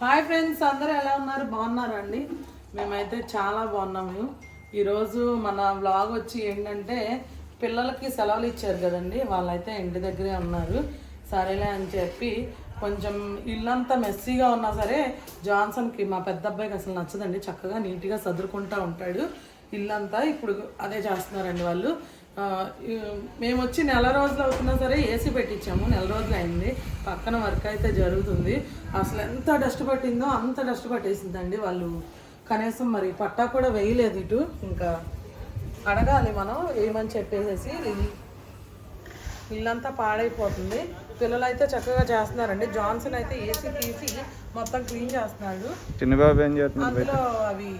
Hi friends అందరూ ఎలా ఉన్నారు? బాగున్నారా అండి మేమైతే చాలా బాగున్నాము. ఈరోజు మన వ్లాగ్ వచ్చి ఏంటంటే పిల్లలకి సెలవులు ఇచ్చారు కదండి వాళ్ళైతే ఇంటి దగ్గరే ఉన్నారు. సరేలే అని చెప్పి కొంచెం ఇల్లంతా మెస్సీగా ఉన్నా సరే జాన్సన్కి మా పెద్ద అబ్బాయికి అసలు నచ్చదండి. చక్కగా నీట్గా సదురుకుంటూ ఉంటాడు. ఇల్లంతా ఇప్పుడు అదే చేస్తున్నారండి వాళ్ళు. మేము వచ్చి నెల రోజులు అవుతున్నా సరే ఏసీ పెట్టించాము. నెల రోజులు అయింది. పక్కన వర్క్ అయితే జరుగుతుంది. అసలు ఎంత డస్ట్ పట్టిందో అంత డస్ట్ పట్టేసిందండి వాళ్ళు. కనీసం మరి పట్టా కూడా వేయలేదు ఇటు. ఇంకా అడగాలి మనం ఏమని చెప్పేసేసి ఇల్- ఇల్లంతా పాడైపోతుంది. పిల్లలు అయితే చక్కగా చేస్తున్నారండి. జాన్సన్ అయితే ఏసీ తీసి మొత్తం క్లీన్ చేస్తున్నాడు. చిన్నబాబు ఏం చేస్తున్నాడు? అందులో అవి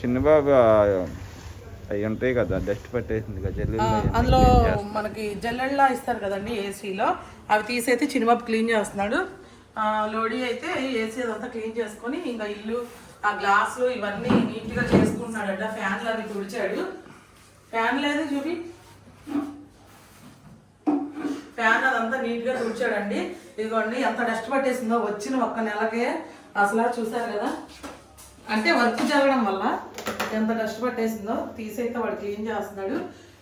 చిన్నబాబు అవి ఉంటాయి కదా డస్ట్ పట్టేసింది కదా అందులో మనకి జల్లెళ్ళ ఇస్తారు కదండి ఏసీలో అవి తీసైతే చిన్నబాబు క్లీన్ చేస్తున్నాడు. లోడీ అయితే ఏసీ అదంతా క్లీన్ చేసుకొని ఇంకా ఇల్లు ఆ గ్లాసులు ఇవన్నీ నీట్గా చేసుకుంటున్నాడట ఫ్యాన్లు అవి తుడిచాడు. ఫ్యాన్ లేదు చూపి. ఫ్యాన్ అదంతా నీట్గా తుడిచాడండి. ఇదిగోండి ఎంత డస్ట్ పట్టేసిందో వచ్చిన ఒక్క నెలకే. అసలు చూసారు కదా? అంటే వర్క్ జరగడం వల్ల ఎంత డస్ట్ పట్టేసిందో తీసైతే వాడు క్లీన్ చేస్తున్నాడు.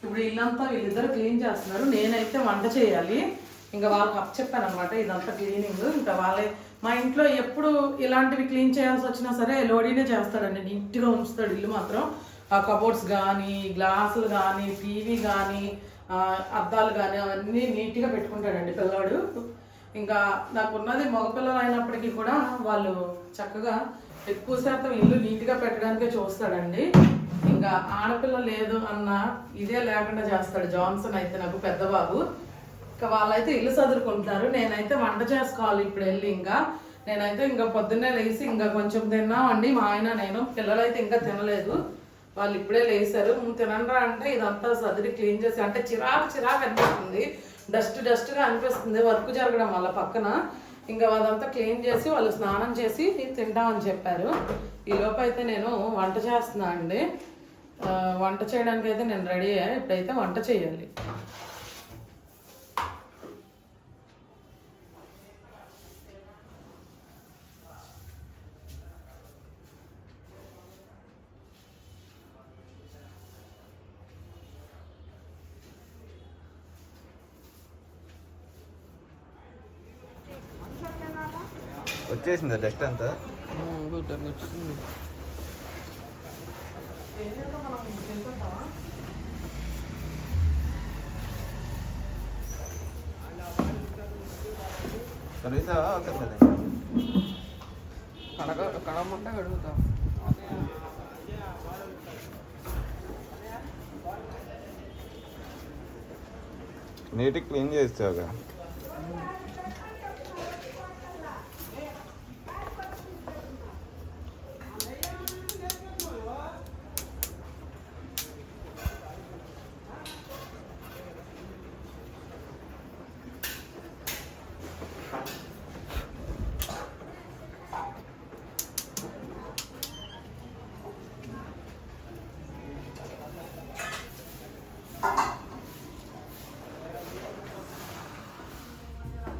ఇప్పుడు ఇల్లంతా వీళ్ళిద్దరు క్లీన్ చేస్తున్నారు. నేనైతే వంట చేయాలి. ఇంకా వాళ్ళకి అప్ చెప్పాను అనమాట ఇదంతా క్లీనింగ్. ఇంకా వాళ్ళే మా ఇంట్లో ఎప్పుడు ఇలాంటివి క్లీన్ చేయాల్సి వచ్చినా సరే లోడీనే చేస్తాడండి. నీట్గా ఉంచుతాడు ఇల్లు మాత్రం. ఆ కబోర్డ్స్ కానీ గ్లాసులు కానీ టీవీ కానీ అద్దాలు కానీ అవన్నీ నీట్గా పెట్టుకుంటాడండి పిల్లవాడు. ఇంకా నాకున్నది మగపిల్లలు అయినప్పటికీ కూడా వాళ్ళు చక్కగా ఎక్కువ శాతం ఇల్లు నీట్గా పెట్టడానికే చూస్తాడండి. ఇంకా ఆడపిల్ల లేదు అన్న ఇదే లేకుండా చేస్తాడు జాన్సన్ అయితే నాకు పెద్దబాబు. ఇంకా వాళ్ళైతే ఇల్లు చదువుకుంటారు నేనైతే వంట చేసుకోవాలి ఇప్పుడు వెళ్ళి ఇంకా. నేనైతే ఇంకా పొద్దున్నే లేచి ఇంకా కొంచెం తిన్నామండి. మా ఆయన నేను పిల్లలైతే ఇంకా తినలేదు. వాళ్ళు ఇప్పుడే లేసారు. తినరా అంటే ఇదంతా సదిరి క్లీన్ చేసి అంటే చిరాకు చిరాకు అనిపిస్తుంది. డస్ట్ డస్ట్గా అనిపిస్తుంది. వర్క్ జరగడం వల్ల పక్కన. ఇంకా అదంతా క్లీన్ చేసి వాళ్ళు స్నానం చేసి తింటామని చెప్పారు. ఈ అయితే నేను వంట చేస్తున్నా అండి. వంట చేయడానికి అయితే నేను రెడీ అయ్యా. ఇప్పుడైతే వంట చేయాలి. వచ్చేసిందా డస్ట్ అంతా? కలుగుతావా కదా కడగ కడగమంటే కడుగుతా. నీట్గా క్లీన్ చేస్తావుగా.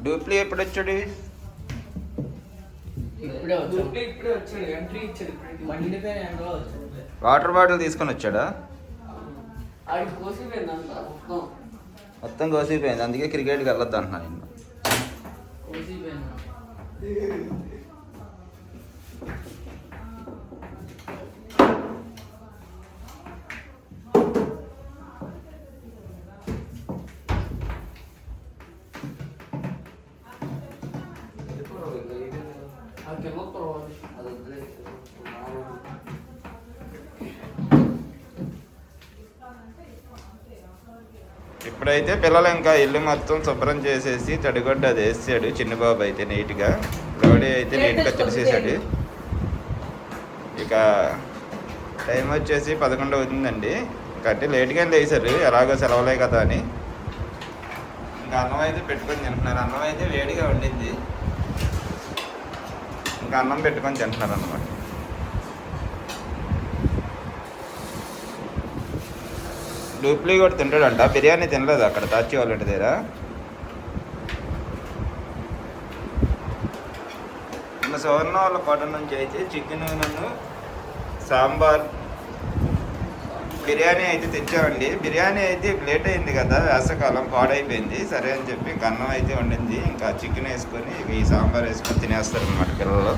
డూప్లీ ఎప్పుడు వచ్చాడు? వాటర్ బాటిల్ తీసుకొని వచ్చాడా? మొత్తం. కోసిపోయింది. అందుకే క్రికెట్కి వెళ్ళొద్దు అంటున్నా నేను ఇప్పుడైతే పిల్లలు ఇంకా ఇల్లు మొత్తం శుభ్రం చేసేసి తడిగొడ్డ అది వేసాడు చిన్నబాబు అయితే నీట్గా. లోడీ అయితే నీట్గా తెలిసేసాడు ఇక టైం వచ్చేసి పదకొండు అవుతుందండి. కట్టి లేట్గా లేచారు ఎలాగో సెలవులే కదా అని. ఇంకా అన్నం అయితే పెట్టుకొని తింటున్నారు. అన్నం అయితే వేడిగా ఉండింది ఇంకా అన్నం పెట్టుకొని తింటున్నారు అన్నమాట డూప్లీ కూడా తింటాడంట. బిర్యానీ తినలేదు అక్కడ తాచి వాళ్ళ దగ్గర. మన సువర్ణ వాళ్ళ కోట నుంచి అయితే చికెన్ నన్ను సాంబార్ బిర్యానీ అయితే తెచ్చామండి. బిర్యానీ అయితే లేట్ అయింది కదా వేసవకాలం పాడైపోయింది. సరే అని చెప్పి ఇంకా అన్నం అయితే వండింది. ఇంకా చికెన్ వేసుకొని ఈ సాంబార్ వేసుకొని తినేస్తారు అన్నమాట పిల్లలు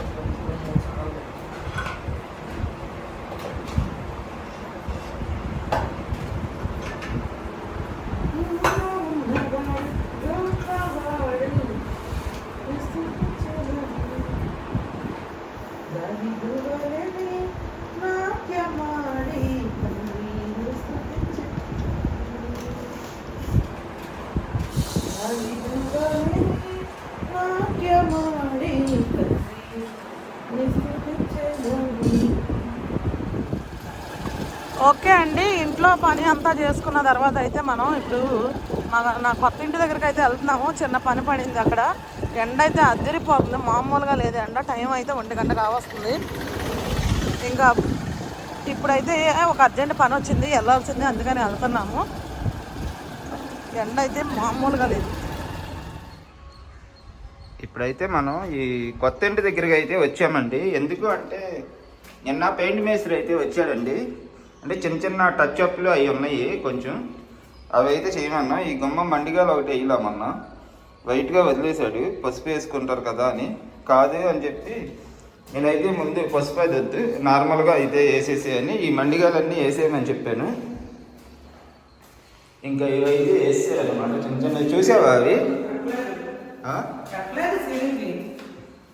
ఓకే అండి ఇంట్లో పని అంతా చేసుకున్న తర్వాత అయితే మనం ఇప్పుడు మా నా కొత్త ఇంటి దగ్గరికి అయితే వెళ్తున్నాము. చిన్న పని పడింది అక్కడ. ఎండ అయితే అద్దరిపోతుంది మామూలుగా లేదు. ఎండ టైం అయితే ఒంటి గంట కావస్తుంది. ఇంకా ఇప్పుడైతే ఒక అర్జెంట్ పని వచ్చింది. వెళ్ళాల్సింది. అందుకని వెళ్తున్నాము. ఎండ అయితే మామూలుగా లేదు. ఇప్పుడైతే మనం ఈ కొత్త ఇంటి దగ్గరికి అయితే వచ్చామండి. ఎందుకు అంటే నిన్న పెయింట్ మేస్త్రి అయితే వచ్చాడండి. అంటే చిన్న చిన్న టచ్ అప్లు అవి ఉన్నాయి కొంచెం. అవి అయితే చేయమన్నా. ఈ గుమ్మం మండిగాలు ఒకటి వేయలేమన్నా వైట్గా వదిలేశాడు. పసుపు వేసుకుంటారు కదా అని. కాదు అని చెప్పి నేనైతే ముందు పసుపు అది వద్దు. నార్మల్గా అయితే వేసేసేయని ఈ మండిగాలన్నీ వేసేయమని చెప్పాను. ఇంకా ఇవైతే వేసేయాలన్నమాట. చిన్న చిన్న చూసావా అవి?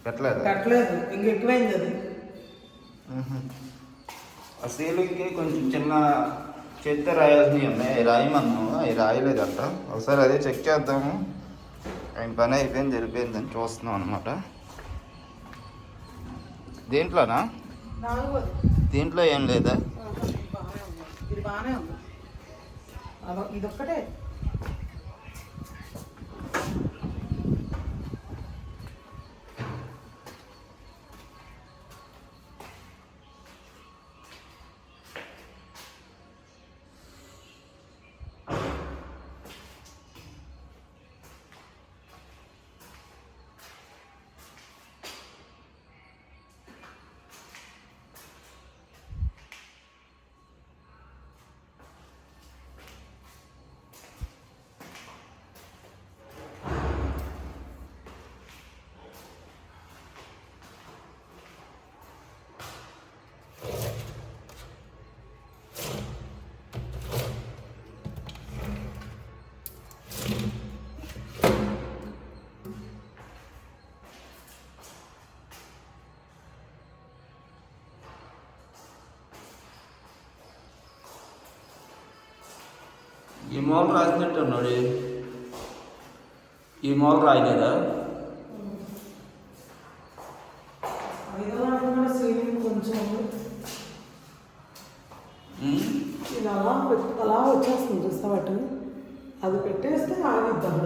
పెట్టలేదా ఇంక ఎక్కువైంది అది. ఆ సీలింగ్కి కొంచెం చిన్న చెత్త రాయాల్సినవి ఉన్నాయి. అవి రాయమన్నాము అవి రాయలేదంట. ఒకసారి అదే చెక్ చేద్దాము. ఆయన పని అయిపోయింది జరిపోయిందని చూస్తున్నాం అనమాట దీంట్లోనా? దీంట్లో ఏం లేదా? ఇదొక్కటే. ఈ మూల రాసినట్టు ఉన్నాడు. ఈ మూల రాయలేదా అలా అలా వచ్చేస్తుంది చూస్తావట్టు అది పెట్టేస్తే ఆగిద్దాం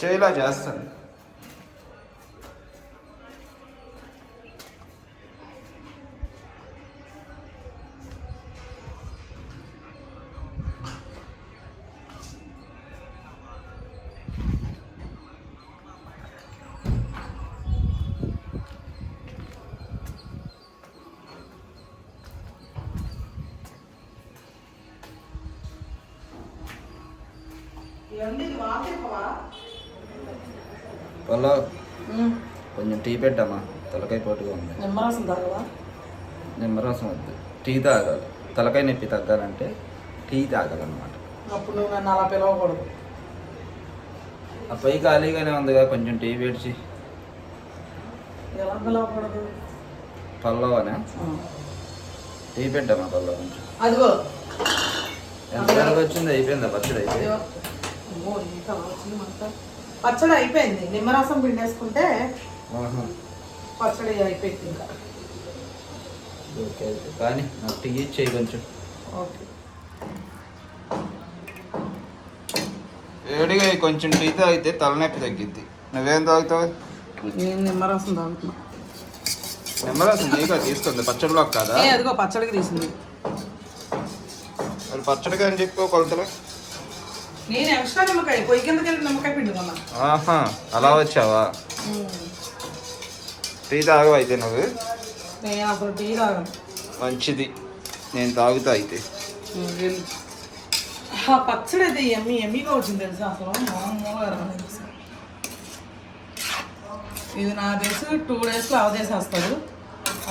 చేయలా చేస్తాను పొలో కొంచెం టీ పెట్టమ్మా తలకాయ పోటుగా ఉంది. నిమ్మరసం తాగవా? నిమ్మరసం వద్దు. టీ తాగాలి. తలకాయ నొప్పి తగ్గాలంటే టీ తాగాలన్నమాట. అప్పుడు నువ్వు నన్ను అలా పిలవకూడదు. ఆ పై ఖాళీగానే ఉందిగా కొంచెం టీ పెడిచి. ఎలా పిలవకూడదు? పల్లవనే. టీ పెట్టమ్మా పల్లవ కొంచెం. అదిగో. ఎంతవరకు వచ్చింది అయిపోయిందా పచ్చడి అయితే? పచ్చడి అయిపోయింది. నిమ్మరసం పిండేసుకుంటే ఆహా. పచ్చడి అయిపోయింది ఇంకా. ఓకే కానీ నాకు టీ ఇచ్చేయి కొంచెం. ఓకే. వేడిగా కొంచెం టీ తాగితే తలనొప్పి తగ్గిద్ది. నువ్వేం తాగుతావు? నేను నిమ్మరసం తాగుతున్నా. నిమ్మరసం నీగా తీసుకుంది? పచ్చడిలో కాదా? అదిగో పచ్చడికి తీసింది. మరి పచ్చడిగా అని చెప్పు కొలతలు? నేను ఎక్స్ట్రా నిమ్మకాయ పొయ్యి కిందకి వెళ్ళి నిమ్మకాయ పిండుకున్నా ఆహా అలా వచ్చావా? టీ తాగవు అయితే నువ్వు? నేను అసలు టీ తాగను. మంచిది. నేను తాగుతా అయితే. ఆ పచ్చడి అయితే ఎమ్మి ఎమ్మిగా వచ్చింది తెలుసా అసలు? మామూలుగా. ఇది నా తెలిసి టూ డేస్లో అవదేసేస్తారు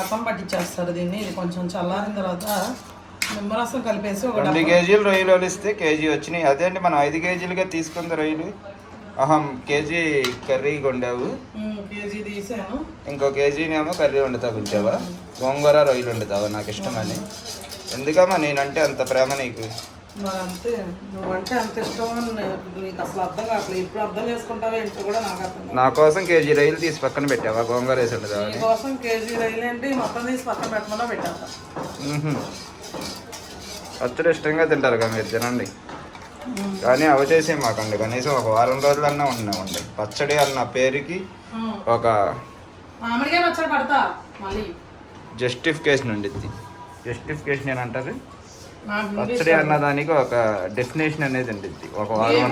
అప్పం పట్టించేస్తారు దీన్ని. ఇది కొంచెం చల్లారిన తర్వాత నిమ్మరసం కలిపేసి ఒక రెండు కేజీలు రొయ్యలు ఇస్తే కేజీ వచ్చినాయి. అదేంటి మనం ఐదు కేజీలుగా తీసుకుంది రొయ్యలు. అహం కేజీ కర్రీ కేజీ తీసాను. ఇంకో కేజీనేమో కర్రీ వండుతా ఉంచావా గోంగూర రొయ్యలు వండుతావా నాకు ఇష్టమని. ఎందుకమ్మా నేనంటే అంత ప్రేమ నీకు? మరి అంతే నువ్వంటే అంత ఇష్టం అని నాకు- నీకు అసలు అర్థం కావట్లేదు. ఇప్పుడు అర్థం చేసుకుంటావా ఏంటో కూడా నాకు అర్థం కాదు. నా కోసం కేజీ రొయ్యలు తీసి పక్కన పెట్టావా? గోంగూర వేసి అని? నీకోసం కేజీ రైలు ఏంటి? మొత్తం తీసి పక్కన పెట్టమన్నా మ్మ్హ్మ్. పచ్చడి ఇష్టంగా తింటారు కదా మీరు తినండి. కానీ అవి చేసే మాకండి. కనీసం ఒక వారం రోజులన్నా ఉన్నామండి పచ్చడి అన్న పేరుకి ఒక జస్టిఫికేషన్ ఉండిద్ది జస్టిఫికేషన్ అని అంటారు నాకు ఇంగ్లీష్ పచ్చడి అన్న దానికి ఒక డెఫినేషన్ అనేది ఉండిద్ది. ఒక వారం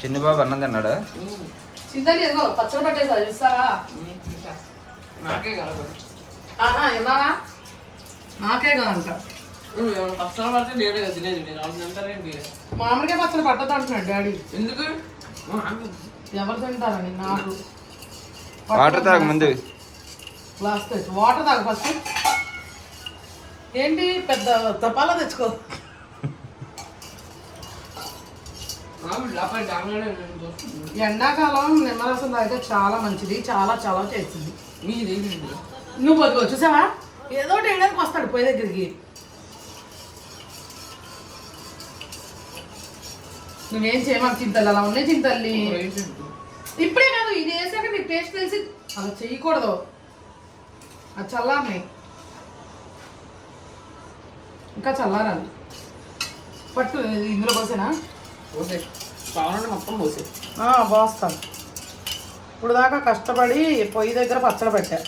చిన్నబాబు అన్నది అన్నాడా పచ్చడి పట్టేసా చూస్తారా నాకే కలగదు నాకే కాదంట కష్టం పడితే నేనే కదా తినేది. నేను వాళ్ళు తింటారేంటి మామిడికాయ పచ్చడి పట్టదు అంటున్నాడు డాడీ. ఎందుకు? ఎవరు తింటారని నాకు. వాటర్ తాగ ముందు. గ్లాస్ తెచ్చు వాటర్ తాగు ఫస్ట్ ఏంటి? పెద్ద తపాలా తెచ్చుకో. ఎండాకాలం నిమ్మరసం తాగితే చాలా మంచిది. చాలా చాలా చేస్తుంది. మీది? నువ్వు బతుకో చూసావా? ఏదో ఒకటి వేయడానికి వస్తాడు పోయి దగ్గరికి. నువ్వేం చేయమాకు చింతలు? అలా ఉన్నాయి చింతల్ని? ఇప్పుడే కాదు ఇది వేసాక నీకు టేస్ట్ తెలిసి అలా చేయకూడదు. అది చల్లారని. ఇంకా చల్లారాలి. పట్టు ఇది ఇందులో పోసేనా? పోసే. కావాలంటే మొత్తం పోసే. పోస్తాను. ఇప్పుడు దాకా కష్టపడి పొయ్యి దగ్గర పచ్చడి పెట్టా.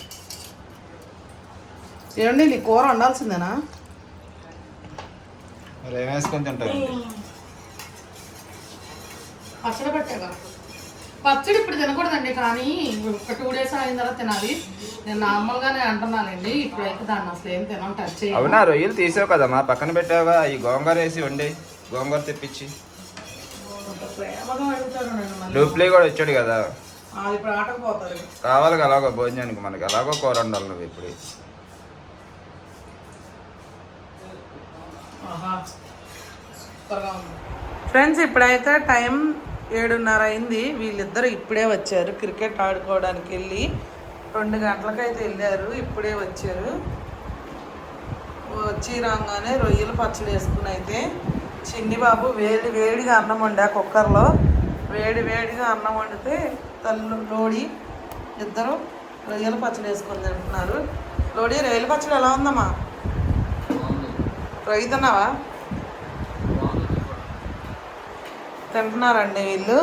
ఏమండి నీ కూర వండాల్సిందేనా? పచ్చడి పెట్టాగా. పచ్చడి ఇప్పుడు తినకూడదండి కానీ ఒక టూ డేస్ అయిన తర్వాత తినాలి. నేను నార్మల్గానే అంటున్నానండి ఇప్పుడైతే దాన్ని అసలు ఏం తినం టచ్ అవునా రొయ్యలు తీసావు కదమ్మా పక్కన పెట్టావా ఈ గోంగూర వేసి వండి గోంగూర తెప్పించి. డూప్లీ కూడా వచ్చాడు కదా. కదా అలాగో భోజనానికి మనకి. అలాగో కూర వండాలి నువ్వు ఇప్పుడు. ఫ్రెండ్స్ ఇప్పుడైతే టైం ఏడున్నర అయింది. వీళ్ళిద్దరు ఇప్పుడే వచ్చారు. క్రికెట్ ఆడుకోవడానికి వెళ్ళి రెండు గంటలకైతే వెళ్ళారు. ఇప్పుడే వచ్చారు. వచ్చి రాగానే రొయ్యలు పచ్చడి వేసుకుని అయితే చిన్ని బాబు వేడి వేడిగా అన్నం వండా కుక్కర్లో. వేడి వేడిగా అన్నం వండితే తల్లు లోడి ఇద్దరు రొయ్యల పచ్చడి వేసుకొని తింటున్నారు. లోడి రొయ్యల పచ్చడి ఎలా ఉందమ్మా? రొయ్య తిన్నావా? తింటున్నారండి వీళ్ళు.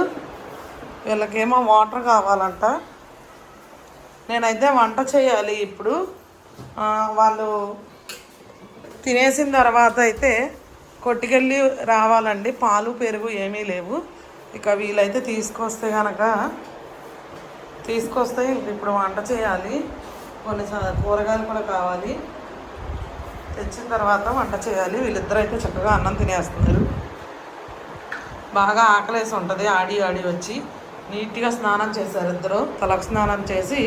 వీళ్ళకేమో వాటర్ కావాలంట. నేనైతే వంట చేయాలి ఇప్పుడు. వాళ్ళు తినేసిన తర్వాత అయితే కొట్టుకెళ్ళి రావాలండి. పాలు పెరుగు ఏమీ లేవు. ఇక వీలైతే తీసుకొస్తే కనుక తీసుకొస్తే ఇప్పుడు వంట చేయాలి. కొన్ని కూరగాయలు కూడా కావాలి. తెచ్చిన తర్వాత వంట చేయాలి. వీళ్ళిద్దరు అయితే చక్కగా అన్నం తినేస్తున్నారు. బాగా ఆకలేసి ఉంటుంది. ఆడి ఆడి వచ్చి నీట్గా స్నానం చేశారు ఇద్దరు. తలకు స్నానం చేసి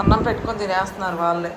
అన్నం పెట్టుకొని తినేస్తున్నారు వాళ్ళే.